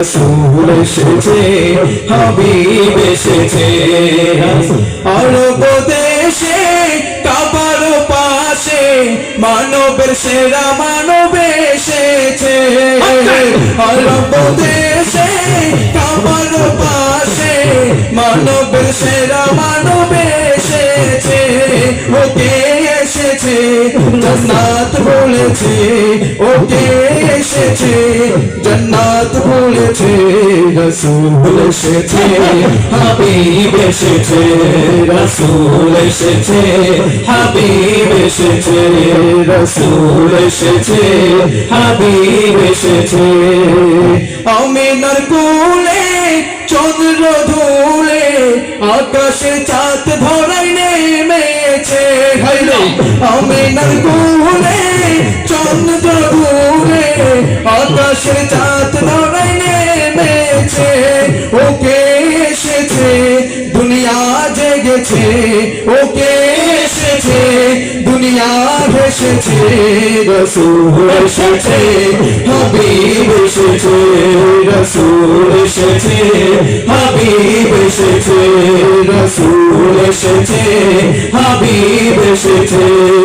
রসুল এসেছে, হাবিব এসেছে। অরব দেশে কাবার পাশে, মানবের সেরা মানব এসেছে। অরব দেশে কাবার পাশে, মানবের সেরা মানব এসেছে। ওকে এসেছে, জান্নাত বলেছে, ওকে এসেছে, জান্নাত বলেছে রসুল এসেছে হাবিব এসেছে রসুল এসেছে হাবিব এসেছে রসুল এসেছে হাবিব এসেছে। আমিনার কোলে চন্দ্র ধুলে আকাশে চাঁদ ধরাই নেমেছে। হাইরে! আমিনার কোলে চন্দ্র ধুলে আকাশে চাঁদ দুনিয়া জেগেছে, ওকে এসেছে, দুনিয়া ভেসেছে, রসুল এসেছে, হাবিব এসেছে, রসুল এসেছে, হাবিব এসেছে, রসুল এসেছে, হাবিব এসেছে।